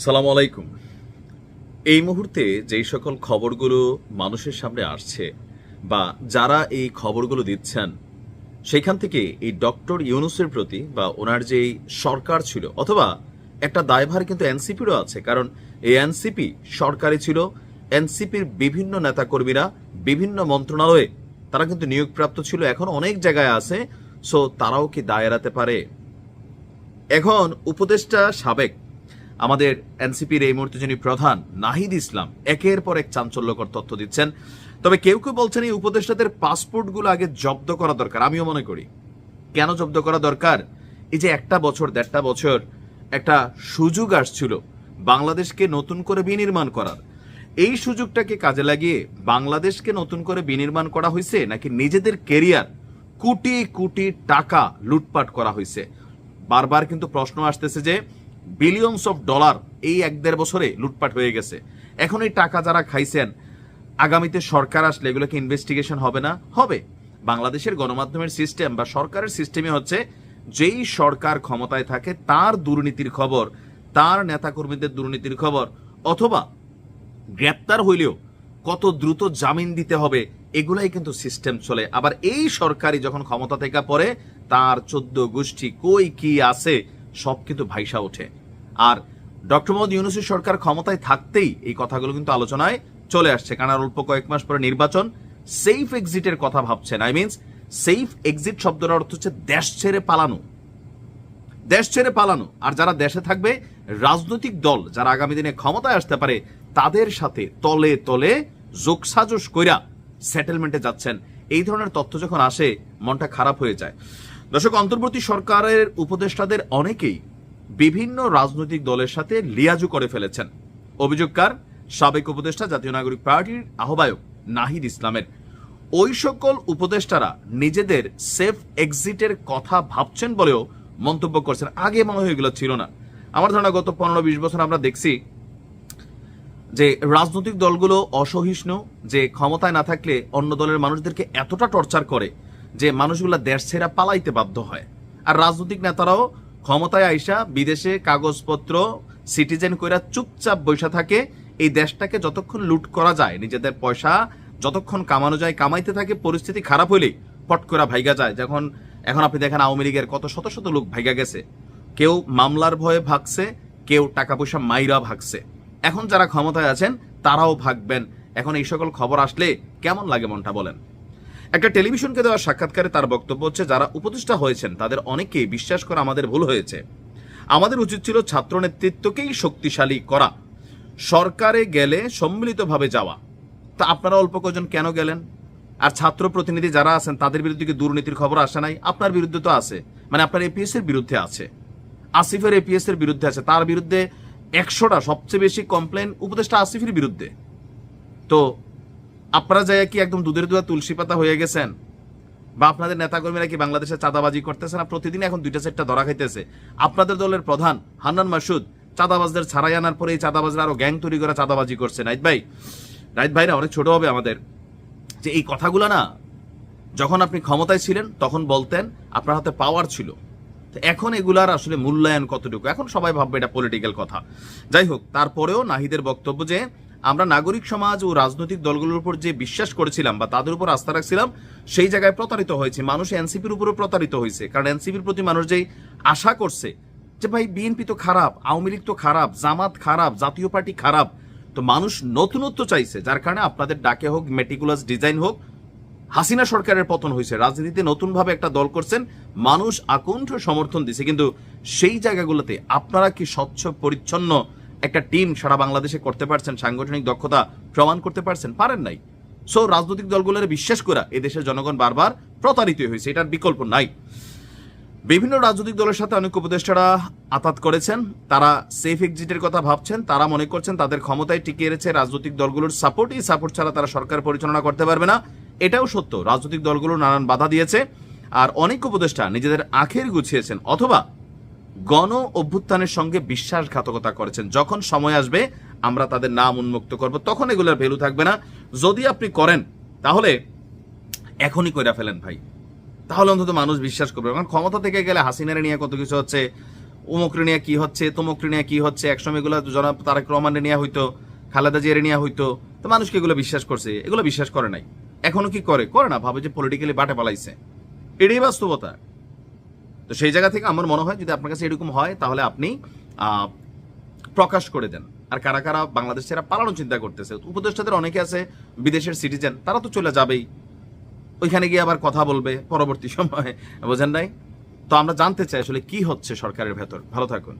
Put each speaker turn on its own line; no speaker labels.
সালাম আলাইকুম। এই মুহূর্তে যেই সকল খবরগুলো মানুষের সামনে আসছে বা যারা এই খবরগুলো দিচ্ছেন, সেখান থেকে এই ডক্টর ইউনুসের প্রতি বা ওনার যেই সরকার ছিল, অথবা একটা দায়ভার কিন্তু এনসিপিরও আছে, কারণ এই এনসিপি সরকারি ছিল, এনসিপির বিভিন্ন নেতাকর্মীরা, বিভিন্ন মন্ত্রণালয়ে তারা কিন্তু নিয়োগপ্রাপ্ত ছিল, এখন অনেক জায়গায় আছে, সো তারাও কি দায় এড়াতে পারে? এখন উপদেষ্টা সাবেক আমাদের এনসিপির এই মুহূর্তে যিনি প্রধান, নাহিদ ইসলাম, একের পর এক চাঞ্চল্যকর তথ্য দিচ্ছেন। তবে কেউ কেউ বলছেন এই উপদেষ্টাদের পাসপোর্টগুলো আগে জব্দ করা দরকার। আমিও মনে করি। কেন জব্দ করা দরকার? এই যে একটা বছর, দেড়টা বছর একটা সুযোগ আসছিল বাংলাদেশকে নতুন করে বিনির্মাণ করার। এই সুযোগটাকে কাজে লাগিয়ে বাংলাদেশকে নতুন করে বিনির্মাণ করা হয়েছে নাকি নিজেদের কেরিয়ার কোটি কোটি টাকা লুটপাট করা হয়েছে? বারবার কিন্তু প্রশ্ন আসতেছে যে বিলিয়নস অফ ডলার এই এক দেড় বছরে লুটপাট হয়ে গেছে। এখন এই টাকা যারা খাইছেন, আগামীতে সরকার আসলে এগুলোকে ইনভেস্টিগেশন হবে না? হবে। বাংলাদেশের গণমাধ্যমের সিস্টেম বা সরকারের সিস্টেমে হচ্ছে, যেই সরকার ক্ষমতায় থাকে, তার দুর্নীতির খবর, তার নেতাকর্মীদের দুর্নীতির খবর, অথবা গ্রেপ্তার হইলেও কত দ্রুত জামিন দিতে হবে, এগুলাই কিন্তু সিস্টেম চলে। আবার এই সরকারই যখন ক্ষমতা থেকে পড়ে, তার চোদ্দ গোষ্ঠী কই কি আছে সব কিন্তু ভাইসা ওঠে। আর ডক্টর মোহাম্মদ ইউনুসের সরকার ক্ষমতায় থাকতেই এই কথাগুলো কিন্তু আলোচনায় চলে আসছে। কারণ অল্প কয়েক মাস পরে নির্বাচন সেফ এক্সিটের কথা ভাবছেন। আই মিনস সেফ এক্সিট শব্দটার অর্থ হচ্ছে দেশ ছেড়ে পালানো। দেশ ছেড়ে পালানো। আর যারা দেশে থাকবে, রাজনৈতিক দল যারা আগামী দিনে ক্ষমতায় আসতে পারে, তাদের সাথে তলে তলে যোগসাজস কইরা সেটেলমেন্টে যাচ্ছেন। এই ধরনের তথ্য যখন আসে, মনটা খারাপ হয়ে যায়। দর্শক, অন্তর্বর্তী সরকারের উপদেষ্টাদের অনেকেই বিভিন্ন রাজনৈতিক দলের সাথে লিয়াজু করে ফেলেছেন। অভিযোগকার, সাবেক উপদেষ্টা, জাতীয় নাগরিক পার্টির আহ্বায়ক নাহিদ ইসলামের। ওই সকল উপদেষ্টারা নিজেদের সেফ এক্সিটের কথা ভাবছেন বলেও মন্তব্য করছেন। আগে মনে হয় এগুলো ছিল না। আমার ধারণা, গত পনেরো বিশ বছর আমরা দেখছি যে রাজনৈতিক দলগুলো অসহিষ্ণু, যে ক্ষমতায় না থাকলে অন্য দলের মানুষদেরকে এতটা টর্চার করে। যে মানুষগুলা দেশ ছেড়া পালাইতে বাধ্য হয়। আর রাজনৈতিক নেতারাও ক্ষমতায় আইসা বিদেশে কাগজপত্র সিটিজেন কইরা চুপচাপ বৈশা থাকে, এই দেশটাকে যতক্ষণ লুট করা যায়, নিজেদের পয়সা যতক্ষণ কামানো যায়, কামাইতে থাকে, পরিস্থিতি খারাপ হইলেই পট করে ভাইগা যায়। যখন, এখন আপনি দেখেন আওয়ামী লীগের কত শত শত লোক ভাইগা গেছে। কেউ মামলার ভয়ে ভাগছে, কেউ টাকা পয়সা মাইরা ভাগছে। এখন যারা ক্ষমতায় আছেন, তারাও ভাগবেন। এখন এই সকল খবর আসলে কেমন লাগে মনটা বলেন? একটা টেলিভিশনকে দেওয়া সাক্ষাৎকারে তার বক্তব্য হচ্ছে, যারা উপদেষ্টা হয়েছেন, তাদের অনেকেই বিশ্বাস করা আমাদের ভুল হয়েছে। আমাদের উচিত ছিল ছাত্র নেতৃত্বকেই শক্তিশালী করা। সরকারে গেলে সম্মিলিতভাবে যাওয়া। তা আপনারা অল্প কজন কেন গেলেন? আর ছাত্র প্রতিনিধি যারা আছেন, তাদের বিরুদ্ধে কি দুর্নীতির খবর আসে নাই? আপনার বিরুদ্ধে তো আছে। মানে আপনার এপিএস এর বিরুদ্ধে আছে। আসিফের এপিএস এর বিরুদ্ধে আছে। তার বিরুদ্ধে একশোটা সবচেয়ে বেশি কমপ্লেন উপদেষ্টা আসিফের বিরুদ্ধে। তো আপনারা যাই কি একদম দুধের দুয়া তুলসী পাতা হয়ে গেছেন? বা আপনাদের নেতাকর্মীরা কি বাংলাদেশে চাঁদাবাজি করতেছে না প্রতিদিন এখন দুইটা চারটা ধরা খাইতেছে। আপনাদের দলের প্রধান, হান্নান মাসুদ, চাঁদাবাজদের ছাড়াই আনার পরে এই চাঁদাবাজরা আরও গ্যাং তৈরি করে চাঁদাবাজি করছে। নাইট ভাই নাইট ভাইরা, অনেক ছোট হবে আমাদের। যে এই কথাগুলো না, যখন আপনি ক্ষমতায় ছিলেন, তখন বলতেন আপনার হাতে পাওয়ার ছিল। তো এখন এগুলার আসলে মূল্যায়ন কতটুকু? এখন সবাই ভাববে এটা পলিটিক্যাল কথা। যাই হোক, তারপরেও নাহিদের বক্তব্য যে আমরা নাগরিক সমাজ ও রাজনৈতিক দলগুলোর উপর যে বিশ্বাস করেছিলাম বা তাদের উপর আস্থা রাখছিলাম, সেই জায়গায় প্রতারিত হয়েছে। মানুষ এনসিপির উপরও প্রতারিত হয়েছে। কারণ এনসিপির প্রতি মানুষ যেই আশা করছে যে, ভাই, বিএনপি তো খারাপ, আওয়ামী লীগ তো খারাপ, জামাত খারাপ, জাতীয় পার্টি খারাপ। তো মানুষ নতুনত্ব চাইছে, যার কারণে আপনাদের ডাকে হোক মেটিকুলাস ডিজাইন হোক, হাসিনা সরকারের পতন হয়েছে। রাজনীতিতে নতুনভাবে একটা দল করছেন, মানুষ আকণ্ঠ সমর্থন দিছে। কিন্তু সেই জায়গাগুলোতে আপনারা কি স্বচ্ছ, পরিচ্ছন্ন একটা টিম সারা বাংলাদেশে করতে পারছেন, সাংগঠনিক দক্ষতা প্রমাণ করতে পারছেন, পারেন নাই। সো রাজনৈতিক দলগুলোর বিশ্বাস করা এদেশের জনগণ বারবার প্রতারিত হয়েছে, এটার বিকল্প নাই। বিভিন্ন রাজনৈতিক দলের সাথে অনেক উপদেষ্টারা আতাত করেছেন, তারা সেফ এক্সিটের কথা ভাবছেন, তারা মনে করছেন তাদের ক্ষমতায় টিকিয়ে রয়েছে রাজনৈতিক দলগুলোর সাপোর্ট এই সাপোর্ট ছাড়া তারা সরকার পরিচালনা করতে পারবে না। এটাও সত্য, রাজনৈতিক দলগুলো নানান বাধা দিয়েছে, আর অনেক উপদেষ্টা নিজেদের আখের গুছিয়েছেন, অথবা গণ অভ্যুত্থানের সঙ্গে বিশ্বাসঘাতকতা করেছেন। যখন সময় আসবে, আমরা তাদের নাম উন্মুক্ত করব। তখন এগুলোর ভ্যালু থাকবে না। যদি আপনি করেন, তাহলে এখনই কইরা ফেলেন ভাই। তাহলে অন্তত মানুষ বিশ্বাস করবে। কারণ ক্ষমতা থেকে গেলে হাসিনারে নিয়ে কত কিছু হচ্ছে অমুকরে নিয়ে কি হচ্ছে, তমুকরে নিয়ে কি হচ্ছে, একসময় এগুলো জনাব তারেক রহমানে নেওয়া হইতো, খালেদা জিয়ারে নেওয়া হইতো। তো মানুষকে এগুলো বিশ্বাস করছে। এগুলো বিশ্বাস করে নাই। এখনও কি করে? করে না, ভাবে যে পলিটিক্যালি বাটে পালাইছে। এটাই বাস্তবতা। তো সেই জায়গা থেকে আমার মনে হয় যদি আপনার কাছে এরকম হয়, তাহলে আপনি প্রকাশ করে দেন। আর কারা কারা বাংলাদেশ ছেড়ে পালানোর চিন্তা করতেছে, উপদেষ্টাদের অনেকে আছে, বিদেশের সিটিজেন তারা তো চলে যাবেই। ওইখানে গিয়ে আবার কথা বলবে পরবর্তী সময়ে, বোঝেন নাই? তো আমরা জানতে চাই আসলে কি হচ্ছে সরকারের ভেতর। ভালো থাকুন।